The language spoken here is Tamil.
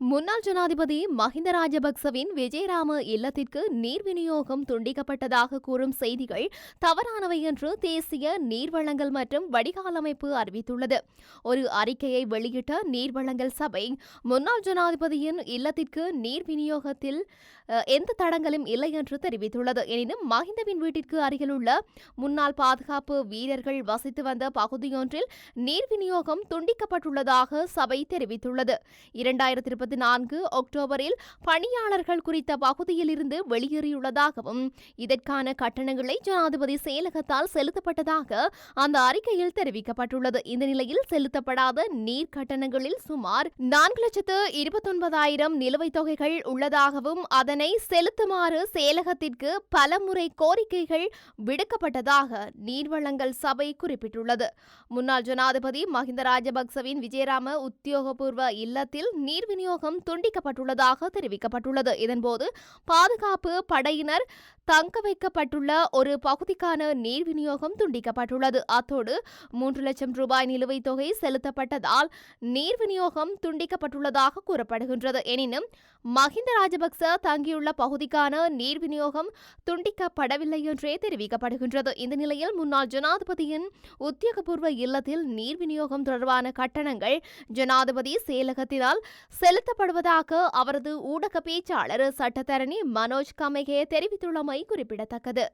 முன்னாள் ஜனாதிபதி மஹிந்த ராஜபக்சவின் விஜயராம இல்லத்திற்கு நீர் விநியோகம் துண்டிக்கப்பட்டதாக கூறும் செய்திகள் தவறானவை என்று தேசிய நீர்வளங்கள் மற்றும் வடிகால் அமைப்பு அறிவித்துள்ளது. ஒரு அறிக்கையை வெளியிட்ட நீர்வளங்கள் சபை முன்னாள் ஜனாதிபதியின் இல்லத்திற்கு நீர் விநியோகத்தில் எந்த தடங்களும் இல்லை என்று தெரிவித்துள்ளது. எனினும் மஹிந்தவின் வீட்டிற்கு அருகிலுள்ள முன்னாள் பாதுகாப்பு வீரர்கள் வசித்து வந்த பகுதியொன்றில் நீர் விநியோகம் துண்டிக்கப்பட்டுள்ளதாக சபை தெரிவித்துள்ளது. இரண்டாயிரத்தி இருபத்தி நான்கு அக்டோபரில் பணியாளர்கள் குறித்த பகுதியில் இருந்து வெளியேறியுள்ளதாகவும் இதற்கான கட்டணங்களை ஜனாதிபதி செயலகத்தால் செலுத்தப்பட்டதாக அந்த அறிக்கையில் தெரிவிக்கப்பட்டுள்ளது. இந்த நிலையில் செலுத்தப்படாத நீர் கட்டணங்களில் சுமார் நான்கு லட்சத்து இருபத்தொன்பதாயிரம் நிலுவைத் தொகைகள் உள்ளதாகவும் அதனை செலுத்துமாறு செயலகத்திற்கு பலமுறை கோரிக்கைகள் விடுக்கப்பட்டதாக நீர்வளங்கள் சபை குறிப்பிட்டுள்ளது. முன்னாள் ஜனாதிபதி மஹிந்த ராஜபக்சவின் விஜயராம உத்தியோகபூர்வ இல்லத்தில் நீர் விநியோகம் துண்டிக்கப்பட்டுள்ளதாக தெரிவிக்கப்பட்டுள்ளது. இதன்போது பாதுகாப்பு படையினர் தங்க வைக்கப்பட்டுள்ள ஒரு பகுதிக்கான நீர் விநியோகம் துண்டிக்கப்பட்டுள்ளது. அத்தோடு மூன்று லட்சம் ரூபாய் நிலுவைத் தொகை செலுத்தப்பட்டதால் நீர் விநியோகம் துண்டிக்கப்பட்டுள்ளதாக கூறப்படுகின்றது. எனினும் மஹிந்த ராஜபக்ச தங்கியுள்ள பகுதிக்கான நீர் விநியோகம் துண்டிக்கப்படவில்லை என்றே தெரிவிக்கப்படுகின்றது. இந்த நிலையில் முன்னாள் ஜனாதிபதியின் உத்தியோகபூர்வ இல்லத்தில் நீர் விநியோகம் தொடர்பான கட்டணங்கள் ஜனாதிபதி செயலகத்தினால் செலுத்தப்படுவதாக அவரது ஊடக பேச்சாளர் சட்டத்தரணி மனோஜ் கமேகே தெரிவித்துள்ளமை குறிப்பிடத்தக்கது